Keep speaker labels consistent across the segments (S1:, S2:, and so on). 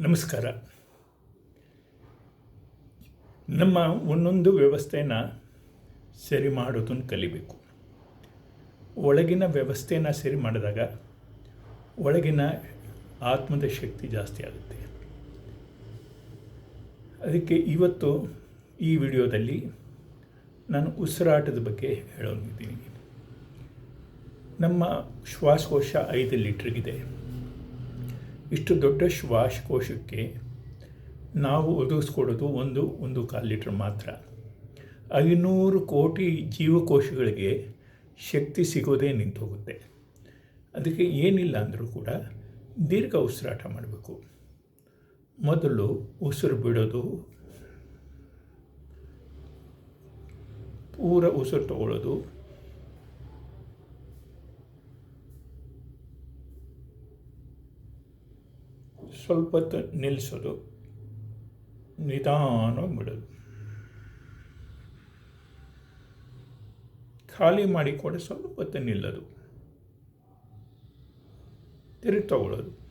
S1: ನಮಸ್ಕಾರ. ನಮ್ಮ ಒಂದೊಂದು ವ್ಯವಸ್ಥೆನ ಸರಿ ಮಾಡೋದನ್ನು ಕಲಿಬೇಕು. ಒಳಗಿನ ವ್ಯವಸ್ಥೆನ ಸರಿ ಮಾಡಿದಾಗ ಒಳಗಿನ ಆತ್ಮದ ಶಕ್ತಿ ಜಾಸ್ತಿ ಆಗುತ್ತೆ. ಅದಕ್ಕೆ ಇವತ್ತು ಈ ವಿಡಿಯೋದಲ್ಲಿ ನಾನು ಉಸಿರಾಟದ ಬಗ್ಗೆ ಹೇಳೋನಿದ್ದೀನಿ ನಮ್ಮ ಶ್ವಾಸಕೋಶ ಐದು ಲೀಟ್ರಿಗಿದೆ. ಇಷ್ಟು ದೊಡ್ಡ ಶ್ವಾಸಕೋಶಕ್ಕೆ ನಾವು ಒದಗಿಸ್ಕೊಡೋದು ಒಂದು ಒಂದು ಕಾಲು ಲೀಟ್ರ್ ಮಾತ್ರ. ಐನೂರು ಕೋಟಿ ಜೀವಕೋಶಗಳಿಗೆ ಶಕ್ತಿ ಸಿಗೋದೇ ನಿಂತು ಹೋಗುತ್ತೆ ಅದಕ್ಕೆ ಏನಿಲ್ಲ ಅಂದರೂ ಕೂಡ ದೀರ್ಘ ಉಸಿರಾಟ ಮಾಡಬೇಕು. ಮೊದಲು ಉಸಿರು ಬಿಡೋದು, ಪೂರ ಉಸಿರು ತಗೊಳ್ಳೋದು ಸ್ವಲ್ಪ ಹೊತ್ತು ನಿಲ್ಲಿಸೋದು, ನಿಧಾನವಾಗಿ ಬಿಡೋದು. ಖಾಲಿ ಮಾಡಿ ಕೂಡ ಸ್ವಲ್ಪ ಹೊತ್ತು ನಿಲ್ಲೋದು. ತಿರುಗಿ ತಗೊಳ್ಳೋದು.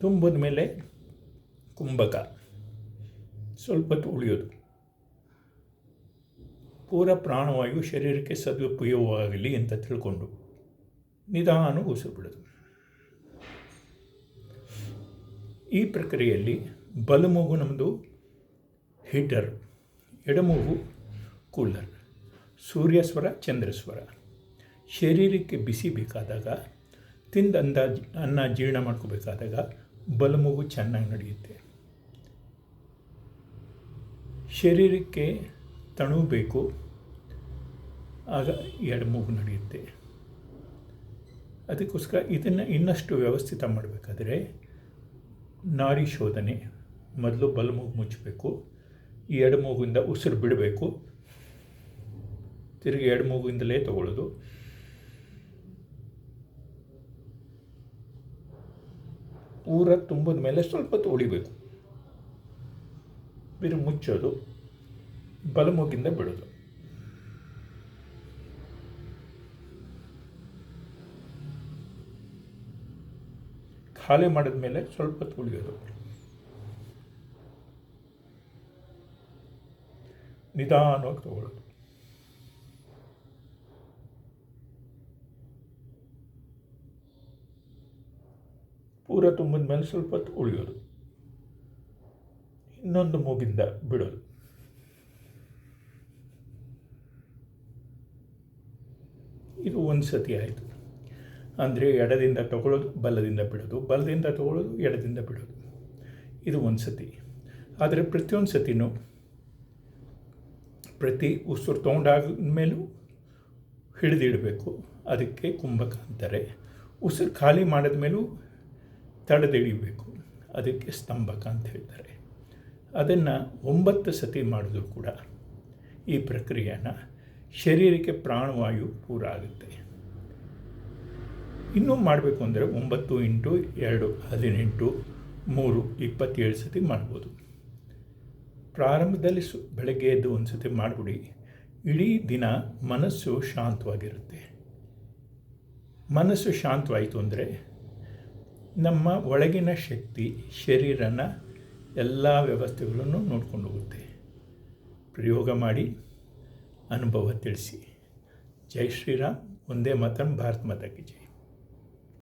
S1: ತುಂಬಿದ ಮೇಲೆ ಕುಂಭಕ. ಸ್ವಲ್ಪ ಹೊತ್ತು ಉಳಿಯೋದು. ಪೂರ ಪ್ರಾಣವಾಯು ಶರೀರಕ್ಕೆ ಸದುಪಯೋಗವಾಗಲಿ ಅಂತ ತಿಳ್ಕೊಂಡು ನಿಧಾನ ಉಸಿರು ಬಿಡೋದು ಈ ಪ್ರಕ್ರಿಯೆಯಲ್ಲಿ ಬಲಮೂಗು ನಮ್ಮದು ಹೀಟರ್ ಎಡಮೂಗು ಕೂಲರ್ ಸೂರ್ಯಸ್ವರ ಚಂದ್ರಸ್ವರ ಶರೀರಕ್ಕೆ ಬಿಸಿ ಬೇಕಾದಾಗ, ತಿಂದ ಅಂದಾಜು ಅನ್ನ ಜೀರ್ಣ ಮಾಡ್ಕೋಬೇಕಾದಾಗ ಬಲಮೂಗು ಚೆನ್ನಾಗಿ ನಡೆಯುತ್ತೆ. ಶರೀರಕ್ಕೆ ತಣು ಬೇಕು ಆಗ ಎಡಮೂಗು ನಡೆಯುತ್ತೆ. ಅದಕ್ಕೋಸ್ಕರ ಇದನ್ನು ಇನ್ನಷ್ಟು ವ್ಯವಸ್ಥಿತ ಮಾಡಬೇಕಾದ್ರೆ ನಾಡಿ ಶೋಧನೆ, ಮೊದಲು ಬಲಮೂಗು ಮುಚ್ಚಬೇಕು, ಈ ಮೂಗಿಂದ ಉಸಿರು ಬಿಡಬೇಕು, ತಿರುಗಿ ಎಡಮೂಗಿಂದಲೇ ತಗೊಳ್ಳೋದು. ಊರ ತುಂಬಿದ ಮೇಲೆ ಸ್ವಲ್ಪ ಹೊತ್ತು ಉಳಿಬೇಕು. ಬಿರು ಮುಚ್ಚೋದು ಬಲಮೂಗಿಂದ ಬಿಡೋದು. ಖಾಲಿ ಮಾಡಿದ ಮೇಲೆ ಸ್ವಲ್ಪ ಹೊತ್ತು ಉಳಿಯೋದು. ನಿಧಾನವಾಗಿ ತಗೊಳ್ಳೋದು. ಪೂರ ತುಂಬಿದ ಮೇಲೆ ಸ್ವಲ್ಪ ಹೊತ್ತು ಉಳಿಯೋದು. ಇನ್ನೊಂದು ಮೂಗಿಂದ ಬಿಡೋದು. ಇದು ಒಂದು ಸತಿ ಆಯಿತು. ಅಂದರೆ ಎಡದಿಂದ ತಗೊಳ್ಳೋದು, ಬಲದಿಂದ ಬಿಡೋದು. ಬಲದಿಂದ ತಗೊಳ್ಳೋದು, ಎಡದಿಂದ ಬಿಡೋದು. ಇದು ಒಂದು ಸತಿ. ಆದರೆ ಪ್ರತಿಯೊಂದು ಸತಿನೂ ಪ್ರತಿ ಉಸಿರು ತೊಗೊಂಡಾದ್ಮೇಲೂ ಹಿಡಿದಿಡಬೇಕು. ಅದಕ್ಕೆ ಕುಂಭಕ ಅಂತಾರೆ ಉಸಿರು ಖಾಲಿ ಮಾಡಿದ ಮೇಲೂ ತಡೆದಿಡಿಬೇಕು. ಅದಕ್ಕೆ ಸ್ತಂಭಕ ಅಂತ ಹೇಳ್ತಾರೆ. ಅದನ್ನು ಒಂಬತ್ತು ಸತಿ ಮಾಡಿದ್ರು ಕೂಡ ಈ ಪ್ರಕ್ರಿಯೆನ ಶರೀರಕ್ಕೆ ಪ್ರಾಣವಾಯು ಪೂರ ಆಗುತ್ತೆ. ಇನ್ನೂ ಮಾಡಬೇಕು ಅಂದರೆ ಒಂಬತ್ತು ಇಂಟು ಎರಡು, ಹದಿನೆಂಟು, ಮೂರು, ಇಪ್ಪತ್ತೇಳು ಸತಿ ಮಾಡ್ಬೋದು. ಪ್ರಾರಂಭದಲ್ಲಿ ಸು, ಬೆಳಗ್ಗೆ ಎದ್ದು ಒಂದು ಸತಿ ಮಾಡಿಬಿಡಿ. ಇಡೀ ದಿನ ಮನಸ್ಸು ಶಾಂತವಾಗಿರುತ್ತೆ. ಮನಸ್ಸು ಶಾಂತವಾಯಿತು ಅಂದರೆ ನಮ್ಮ ಒಳಗಿನ ಶಕ್ತಿ, ಶರೀರನ ಎಲ್ಲ ವ್ಯವಸ್ಥೆಗಳನ್ನು ನೋಡ್ಕೊಂಡು ಹೋಗುತ್ತೆ. ಪ್ರಯೋಗ ಮಾಡಿ, ಅನುಭವ ತಿಳಿಸಿ. ಜೈ ಶ್ರೀರಾಮ್, ಒಂದೇ ಮಾತ್ರ ಭಾರತ ಮಾತಾಕಿ ಜೈ.